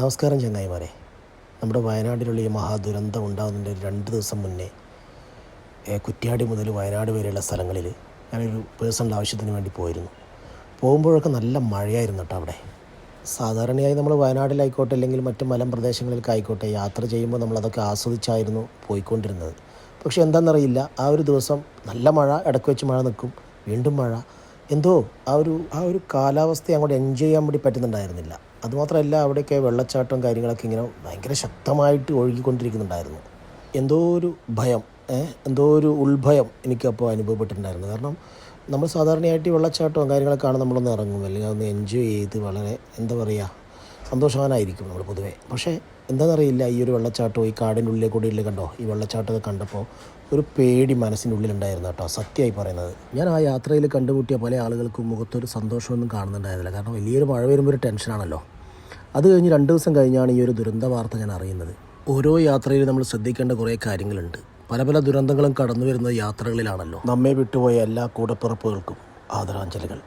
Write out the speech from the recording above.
നമസ്കാരം ചങ്ങായിമാരെ. നമ്മുടെ വയനാട്ടിലുള്ള ഈ മഹാദുരന്തം ഉണ്ടാകുന്നതിന്റെ രണ്ട് ദിവസം മുന്നേ കുറ്റ്യാടി മുതൽ വയനാട് വരെയുള്ള സ്ഥലങ്ങളിൽ ഞാനൊരു പേഴ്സണൽ ആവശ്യത്തിന് വേണ്ടി പോയിരുന്നു. പോകുമ്പോഴൊക്കെ നല്ല മഴയായിരുന്നു കേട്ടോ അവിടെ. സാധാരണയായി നമ്മൾ വയനാട്ടിലായിക്കോട്ടെ അല്ലെങ്കിൽ മറ്റ് മലമ്പ്രദേശങ്ങളിലൊക്കെ ആയിക്കോട്ടെ യാത്ര ചെയ്യുമ്പോൾ നമ്മളതൊക്കെ ആസ്വദിച്ചായിരുന്നു പോയിക്കൊണ്ടിരുന്നത്. പക്ഷേ എന്താണെന്നറിയില്ല ആ ഒരു ദിവസം നല്ല മഴ ഇടയ്ക്ക് വെച്ച് മഴ നിൽക്കും വീണ്ടും മഴ. എന്തോ ആ ഒരു ആ ഒരു കാലാവസ്ഥയെ അങ്ങോട്ട് എൻജോയ് ചെയ്യാൻ വേണ്ടി പറ്റുന്നുണ്ടായിരുന്നില്ല. അതുമാത്രമല്ല അവിടെയൊക്കെ വെള്ളച്ചാട്ടവും കാര്യങ്ങളൊക്കെ ഇങ്ങനെ ഭയങ്കര ശക്തമായിട്ട് ഒഴുകിക്കൊണ്ടിരിക്കുന്നുണ്ടായിരുന്നു. എന്തോ ഒരു ഭയം എന്തോ ഒരു ഉൾഭയം എനിക്കപ്പോൾ അനുഭവപ്പെട്ടിട്ടുണ്ടായിരുന്നു. കാരണം നമ്മൾ സാധാരണയായിട്ട് വെള്ളച്ചാട്ടവും കാര്യങ്ങളൊക്കെ കാണാൻ നമ്മളൊന്ന് ഇറങ്ങും അല്ലെങ്കിൽ അതൊന്ന് എൻജോയ് ചെയ്ത് വളരെ എന്താ പറയുക സന്തോഷവാനായിരിക്കും നമ്മൾ പൊതുവേ. പക്ഷേ എന്താണെന്നറിയില്ല ഈ ഒരു വെള്ളച്ചാട്ടവും ഈ കാടിന്റെ ഉള്ളിലെ ഇല്ല കണ്ടോ? ഈ വെള്ളച്ചാട്ടമൊക്കെ കണ്ടപ്പോൾ ഒരു പേടി മനസ്സിനുള്ളിലുണ്ടായിരുന്നു കേട്ടോ സത്യമായി പറയുന്നത്. ഞാൻ ആ യാത്രയിൽ കണ്ടുമുട്ടിയ പല ആളുകൾക്കും മുഖത്തൊരു സന്തോഷമൊന്നും കാണുന്നുണ്ടായിരുന്നില്ല. കാരണം വലിയൊരു മഴ വരുമ്പോൾ ഒരു ടെൻഷനാണല്ലോ. അത് കഴിഞ്ഞ് രണ്ട് ദിവസം കഴിഞ്ഞാണ് ഈ ഒരു ദുരന്ത വാർത്ത ഞാൻ അറിയുന്നത്. ഓരോ യാത്രയിലും നമ്മൾ ശ്രദ്ധിക്കേണ്ട കുറേ കാര്യങ്ങളുണ്ട്. പല പല ദുരന്തങ്ങളും കടന്നു വരുന്ന യാത്രകളിലാണല്ലോ. നമ്മെ വിട്ടുപോയ എല്ലാ കൂടപ്പിറപ്പുകൾക്കും ആദരാഞ്ജലികൾ.